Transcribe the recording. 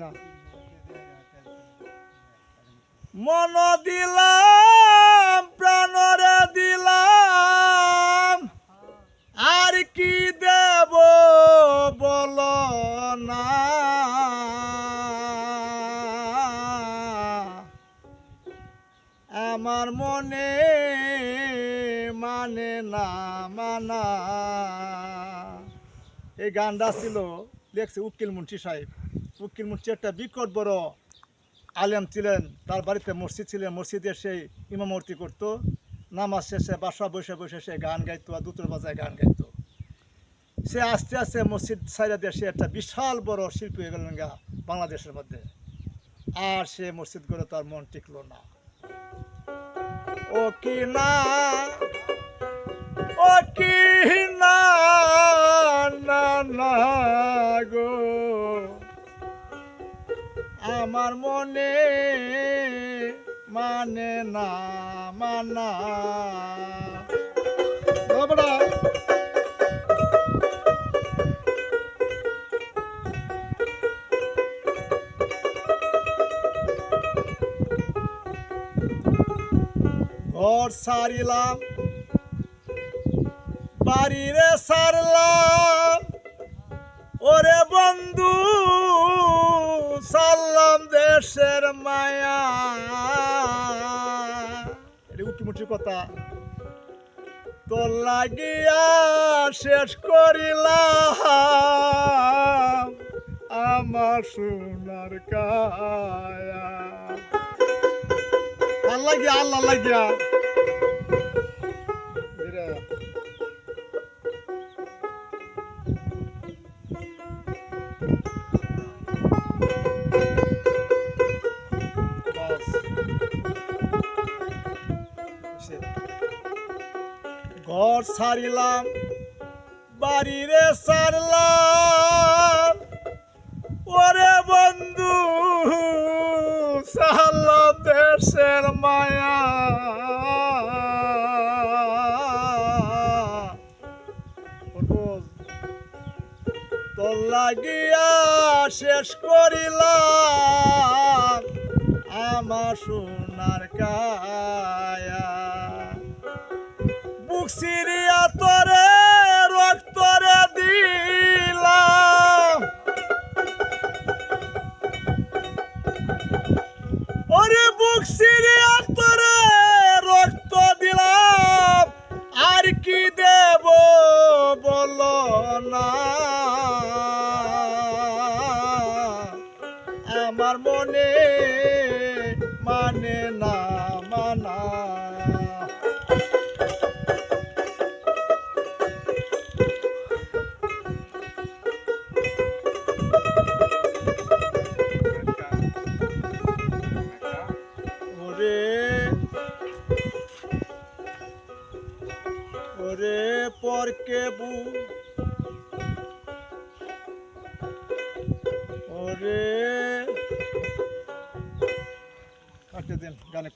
না। মন দিলাম, প্রাণরে দিলাম। আর কি দেব বল না। আমার মনে মানে না, মানা। এই গানটা ছিল লেখছে উকিল মুন্সি সাহেব। উকিল মুন্সি একটা বিকট বড় আলেম ছিলেন, তার বাড়িতে মসজিদ ছিলেন মসজিদে সেই ইমামূর্তি করতো। নামাজ শেষে বাসা বসে বসে সে গান গাইতো আর দুটোর বাজায় গান গাইতো। সে আস্তে আস্তে মসজিদ সাইডা দিয়ে সে একটা বিশাল বড় শিল্পী হয়ে গেলেন গা বাংলাদেশের মধ্যে। আর সে মসজিদ করে তার মন টিকলো না। ও কি না, ও কি না না গো। আমার মনে মানে না মানা। বাবরা। ঘর সারিলাম বাড়িরে সারলাম। ওরে বন্ধু দেশের মায়া। এটা উঁচুমুচু কথা। তো লাগিয়া শেষ করিলাম আমার সোনার কায়া। আল্লাহ গিয়া, আল্লাহ লাগিয়া ঘর ছাড়িলাম বাড়িরে সারলাম। ওরে বন্ধু সারলাম দেশের মায়া। লাগিয়া শেষ করিলাম, আমার সোনার কায়া। বুক সিরিয়া তোরে রক্তরে দিলাম। ওরে বুক সিরিয়া তোরে রক্ত দিলাম। আর কি দেব বল না। আমার মনে মানে না ওরে পরকে বু ওরে। কাটে দিন গানে।